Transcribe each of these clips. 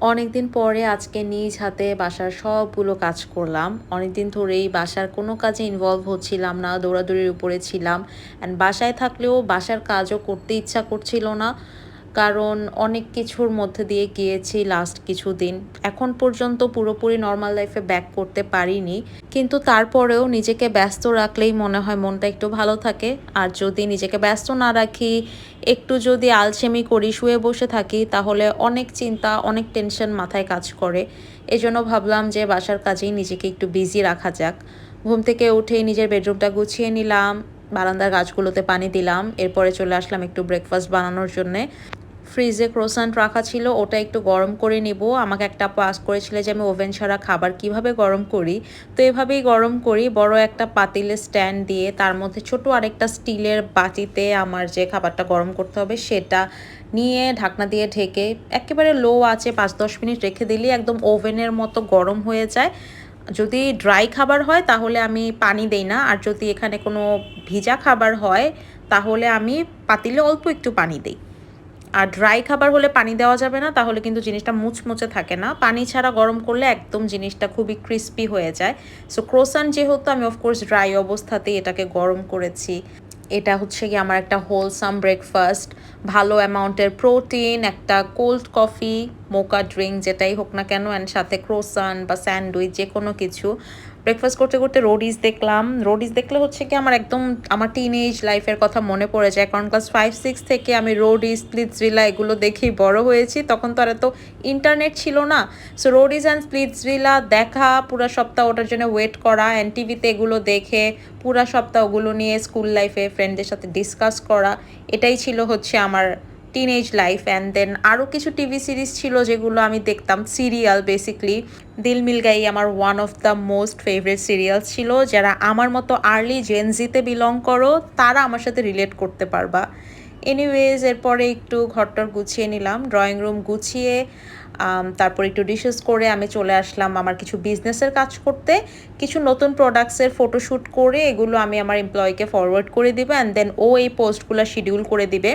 অনেকদিন পরে আজকে নিজ হাতে বাসার সবগুলো কাজ করলাম। অনেকদিন ধরেই বাসার কোনো কাজে ইনভলভ হচ্ছিলাম না, দৌড়াদৌড়ির উপরে ছিলাম। অ্যান্ড বাসায় থাকলেও বাসার কাজও করতে ইচ্ছা করছিল না। কারণ অনেক কিছুর মধ্যে দিয়ে গিয়েছি লাস্ট কিছুদিন। এখন পর্যন্ত পুরোপুরি নর্মাল লাইফে ব্যাক করতে পারিনি, কিন্তু তারপরেও নিজেকে ব্যস্ত রাখলেই মনে হয় মনটা একটু ভালো থাকে। আর যদি নিজেকে ব্যস্ত না রাখি, একটু যদি আলসেমি করি, শুয়ে বসে থাকি, তাহলে অনেক চিন্তা, অনেক টেনশন মাথায় কাজ করে। এজন্য ভাবলাম যে বাসার কাজেই নিজেকে একটু বিজি রাখা যাক। ঘুম থেকে উঠেই নিজের বেডরুমটা গুছিয়ে নিলাম, বারান্দার গাছগুলোতে পানি দিলাম, এরপরে চলে আসলাম একটু ব্রেকফাস্ট বানানোর জন্যে। ফ্রিজে ক্রোসান্ট রাখা ছিল, ওটা একটু গরম করে নেব। আমাকে একটা পাস করেছিল যে আমি ওভেন ছাড়া খাবার কীভাবে গরম করি? তো এভাবেই গরম করি, বড় একটা পাতিলের স্ট্যান্ড দিয়ে, তার মধ্যে ছোট আরেকটা স্টিলের বাটিতে আমার যে খাবারটা গরম করতে হবে সেটা নিয়ে ঢাকনা দিয়ে ঢেকে, একেবারে লো আছে পাঁচ দশ মিনিট রেখে দিলেই একদম ওভেনের মতো গরম হয়ে যায়। যদি ড্রাই খাবার হয় তাহলে আমি পানি দেই না, আর যদি এখানে কোনো ভিজা খাবার হয় তাহলে আমি পাতিলে অল্প একটু পানি দিই। আর ড্রাই খাবার হলে পানি দেওয়া যাবে না, তাহলে কিন্তু জিনিসটা মুচমুচে থাকে না। পানি ছাড়া গরম করলে একদম জিনিসটা খুবই ক্রিস্পি হয়ে যায়। সো ক্রোসান যেহেতু আমি অফকোর্স ড্রাই অবস্থাতেই এটাকে গরম করেছি। এটা হচ্ছে কি আমার একটা হোলসাম ব্রেকফাস্ট ভালো অ্যামাউন্টের প্রোটিন একটা কোল্ড কফি মোকা ড্রিঙ্ক যেটাই হোক না কেন অ্যান্ড সাথে ক্রোসান বা স্যান্ডউইচ যে কোনো কিছু। ব্রেকফাস্ট করতে করতে রোডিস দেখলাম। রোডিস দেখলে হচ্ছে কি আমার একদম, আমার টিন এজ লাইফের কথা মনে পড়ে যায়। কারণ ক্লাস ফাইভ সিক্স থেকে আমি রোডিস স্প্লিটসভিলা এগুলো দেখেই বড় হয়েছি। তখন তো আর এত ইন্টারনেট ছিল না। সো রোডিস অ্যান্ড স্প্লিটসভিলা দেখা, পুরো সপ্তাহ ওটার জন্য ওয়েট করা অ্যান্ড টিভিতে এগুলো দেখে, পুরো সপ্তাহ ওগুলো নিয়ে স্কুল লাইফে ফ্রেন্ডদের সাথে ডিসকাস করা। এটাই ছিল হচ্ছে আমার টিনেজ লাইফ অ্যান্ড দেন আরও কিছু টিভি সিরিজ ছিল যেগুলো আমি দেখতাম সিরিয়াল বেসিকলি দিল মিল গাই আমার one of the most favourite serial ছিল, যারা আমার মতো আর্লি জেনজিতে বিলং করো, তারা আমার সাথে রিলেট করতে পারবা। এনিওয়েজ এরপরে একটু ঘরটর গুছিয়ে নিলাম ড্রয়িং রুম গুছিয়ে তারপর একটু ডিশেস করে আমি চলে আসলাম আমার কিছু বিজনেসের কাজ করতে। কিছু নতুন প্রোডাক্টসের ফটোশ্যুট করে এগুলো আমি আমার এমপ্লয়িকে ফরওয়ার্ড করে দিবে অ্যান্ড দেন ও এই পোস্টগুলো শিডিউল করে দিবে।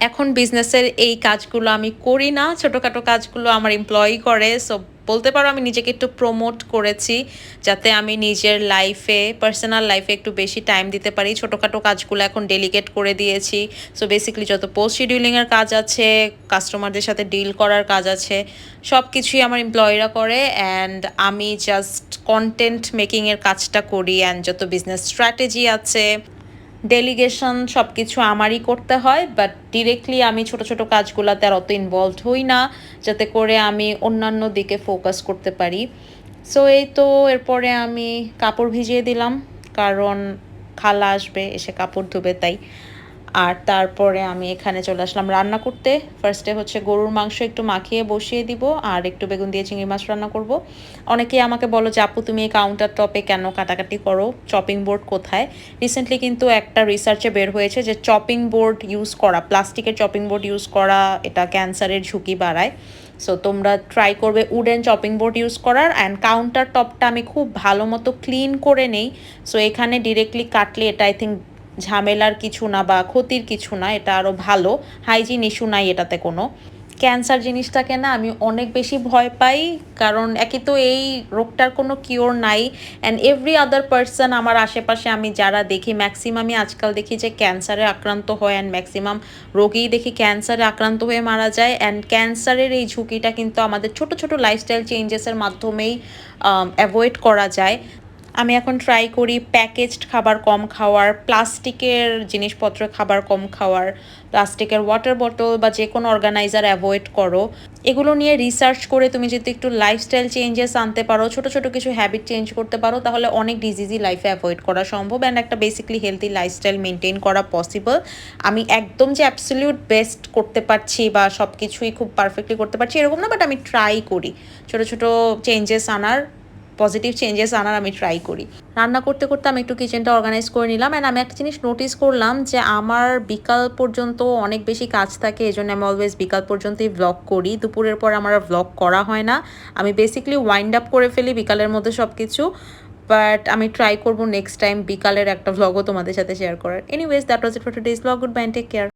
এখন বিজনেসের এই কাজগুলো আমি করি না। ছোটোখাটো কাজগুলো আমার এমপ্লয়ি করে। সো বলতে পারো আমি নিজেকে একটু প্রমোট করেছি যাতে আমি নিজের লাইফে পার্সোনাল লাইফে একটু বেশি টাইম দিতে পারি। ছোটোখাটো কাজগুলো এখন ডেলিগেট করে দিয়েছি। সো বেসিক্যালি যত পোস্ট শিডিউলিংয়ের কাজ আছে কাস্টমারদের সাথে ডিল করার কাজ আছে সব কিছুই আমার এমপ্লয়িরা করে। অ্যান্ড আমি জাস্ট কন্টেন্ট মেকিংয়ের কাজটা করি। অ্যান্ড যত বিজনেস স্ট্র্যাটেজি আছে ডেলিগেশন সব কিছু আমারই করতে হয় বাট ডিরেক্টলি আমি ছোট ছোট কাজগুলোতে আর অত ইনভলভ হই না, যাতে করে আমি অন্যান্য দিকে ফোকাস করতে পারি। সো এই তো এরপরে আমি কাপড় ভিজিয়ে দিলাম, কারণ খালা আসবে, এসে কাপড় ধুবে, তাই। আর তারপরে আমি এখানে চলে আসলাম রান্না করতে। ফার্স্টে হচ্ছে গরুর মাংস একটু মাখিয়ে বসিয়ে দিব আর একটু বেগুন দিয়ে চিংড়ি মাছ রান্না করব। অনেকেই আমাকে বলো যে, আপু, তুমি এই কাউন্টার টপে কেন কাটাকাটি করো? চপিং বোর্ড কোথায়? রিসেন্টলি কিন্তু একটা রিসার্চে বের হয়েছে যে চপিং বোর্ড ইউজ করা প্লাস্টিকের চপিং বোর্ড ইউজ করা, এটা ক্যান্সারের ঝুঁকি বাড়ায়। সো তোমরা ট্রাই করবে উডেন চপিং বোর্ড ইউজ করার অ্যান্ড কাউন্টার টপটা আমি খুব ভালো মতো ক্লিন করে নেই। সো এখানে ডিরেক্টলি কাটলে এটা আই থিঙ্ক ঝামেলার কিছু না বা ক্ষতির কিছু না, এটা আরও ভালো। হাইজিন ইস্যু নাই এটাতে কোনো। ক্যান্সার জিনিসটাকে না আমি অনেক বেশি ভয় পাই, কারণ একই তো এই রোগটার কোনো কিওর নাই। অ্যান্ড এভরি আদার পার্সন আমার আশেপাশে আমি যারা দেখি ম্যাক্সিমামই আজকাল দেখি যে ক্যান্সারে আক্রান্ত হয় অ্যান্ড ম্যাক্সিমাম রোগীই দেখি ক্যান্সারে আক্রান্ত হয়ে মারা যায়। অ্যান্ড ক্যান্সারের এই ঝুঁকিটা কিন্তু আমাদের ছোট ছোট লাইফস্টাইল চেঞ্জেসের মাধ্যমেই অ্যাভয়েড করা যায়। আমি এখন ট্রাই করি প্যাকেজড খাবার কম খাওয়ার, প্লাস্টিকের জিনিসপত্র খাবার কম খাওয়ার, প্লাস্টিকের ওয়াটার বোতল বা যে কোনো অর্গানাইজার অ্যাভয়েড করো। এগুলো নিয়ে রিসার্চ করে তুমি যদি একটু লাইফস্টাইল চেঞ্জেস আনতে পারো, ছোট ছোট কিছু হ্যাবিট চেঞ্জ করতে পারো, তাহলে অনেক ডিজিজই লাইফে অ্যাভয়েড করা সম্ভব অ্যান্ড একটা বেসিকলি হেলদি লাইফস্টাইল মেনটেন করা পসিবল আমি একদম যে অ্যাবসলিউট বেস্ট করতে পারছি বা সব কিছুই খুব পারফেক্টলি করতে পারছি এরকম না বাট আমি ট্রাই করি। ছোট ছোট চেঞ্জেস আনার পজিটিভ চেঞ্জেস আনার আমি ট্রাই করি। রান্না করতে করতে আমি একটু কিচেনটা অর্গানাইজ করে নিলাম অ্যান্ড আমি একটা জিনিস নোটিস করলাম যে আমার বিকাল পর্যন্ত অনেক বেশি কাজ থাকে এই জন্য আমি অলওয়েজ বিকাল পর্যন্তই ব্লগ করি। দুপুরের পর আমার ব্লগ করা হয় না। আমি বেসিকলি ওয়াইন্ড আপ করে ফেলি বিকালের মধ্যে সব কিছু বাট আমি ট্রাই করব নেক্সট টাইম বিকালের একটা ভ্লগও তোমাদের সাথে শেয়ার করার। Anyways that was it for today's blog goodbye take care